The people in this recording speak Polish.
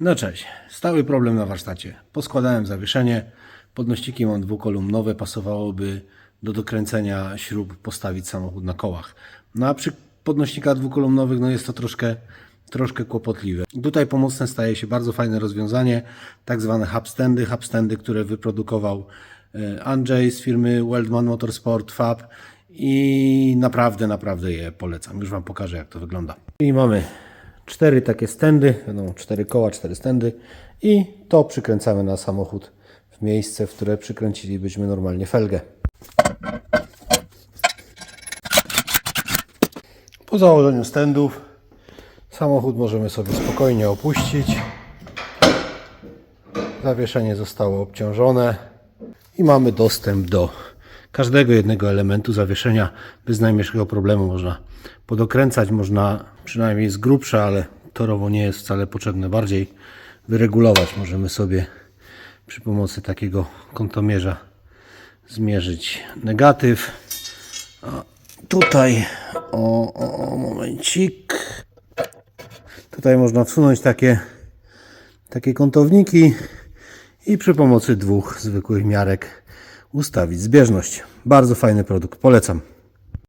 No cześć. Stały problem na warsztacie. Poskładałem zawieszenie. Podnośniki mam dwukolumnowe. Pasowałoby do dokręcenia śrub postawić samochód na kołach. No a przy podnośnikach dwukolumnowych no jest to troszkę, troszkę kłopotliwe. Tutaj pomocne staje się bardzo fajne rozwiązanie. Tak zwane hubstandy. Hubstandy, które wyprodukował e, Andrzej z firmy Weldman Motorsport Fab. I naprawdę, naprawdę je polecam. Już Wam pokażę, jak to wygląda. I mamy cztery takie stędy, będą cztery koła, cztery stędy i to przykręcamy na samochód w miejsce, w które przykręcilibyśmy normalnie felgę. Po założeniu stędów samochód możemy sobie spokojnie opuścić. Zawieszenie zostało obciążone i mamy dostęp do każdego jednego elementu zawieszenia bez najmniejszego problemu. Można podokręcać, można przynajmniej z grubsza, ale torowo nie jest wcale potrzebne. Bardziej wyregulować możemy sobie przy pomocy takiego kątomierza zmierzyć negatyw. A tutaj, o, o, o momencik. Tutaj można wsunąć takie, takie kątowniki i przy pomocy dwóch zwykłych miarek ustawić zbieżność. Bardzo fajny produkt, polecam.